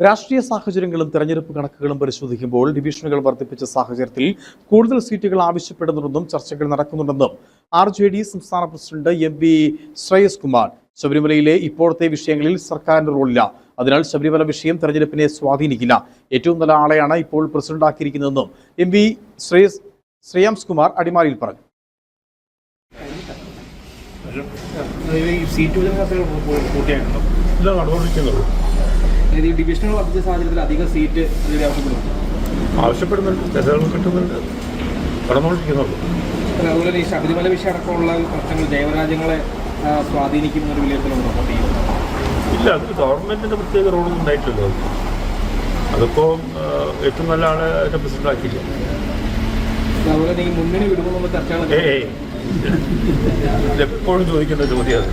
രാഷ്ട്രീയ സാഹചര്യങ്ങളും തെരഞ്ഞെടുപ്പ് കണക്കുകളും പരിശോധിക്കുമ്പോൾ ഡിവിഷനുകൾ വർദ്ധിപ്പിച്ച സാഹചര്യത്തിൽ കൂടുതൽ സീറ്റുകൾ ആവശ്യപ്പെടുന്നുണ്ടെന്നും ചർച്ചകൾ നടക്കുന്നുണ്ടെന്നും ആർ ജെ ഡി സംസ്ഥാന president M V Shreyas Kumar ശബരിമലയിലെ ഇപ്പോഴത്തെ വിഷയങ്ങളിൽ സർക്കാരിന്റെ റോളില്ല. അതിനാൽ ശബരിമല വിഷയം തെരഞ്ഞെടുപ്പിനെ സ്വാധീനിക്കില്ല. ഏറ്റവും നല്ല ആളെയാണ് ഇപ്പോൾ പ്രസിഡന്റാക്കിയിരിക്കുന്നതെന്നും എം വി ശ്രേയസ് ശ്രേയാംസ് കുമാർ അടിമാലിയിൽ പറഞ്ഞു. ഡിവിഷനുകൾ വർദ്ധിച്ച സാഹചര്യത്തിൽ അധിക സീറ്റ് ആവശ്യപ്പെടുന്നു ആവശ്യപ്പെടുന്നുണ്ട് തെരഞ്ഞെടുപ്പ് കിട്ടുന്നുണ്ട് നടന്നുകൊണ്ടിരിക്കുന്നുള്ളൂ പിന്നെ അതുപോലെ തന്നെ ഈ ശബരിമല വിഷയം അടക്കമുള്ള പ്രശ്നങ്ങൾ ജൈവരാജ്യങ്ങളെ സ്വാധീനിക്കുന്ന ഒരു വിലയിരുത്തലുണ്ടോ അപ്പോൾ ഇല്ല അത് ഗവൺമെന്റിന്റെ പ്രത്യേക റോളൊന്നും ഉണ്ടായിട്ടില്ലല്ലോ അതിപ്പോ അതിപ്പോൾ ഏറ്റവും നല്ല ആളെ അതിന്റെ പ്രസിഡന്റ് ആക്കിയില്ല അതുപോലെ തന്നെ ഈ മുന്നണി ചർച്ചകൾ ഇതെപ്പോഴും ചോദിക്കുന്ന ചോദ്യം അത്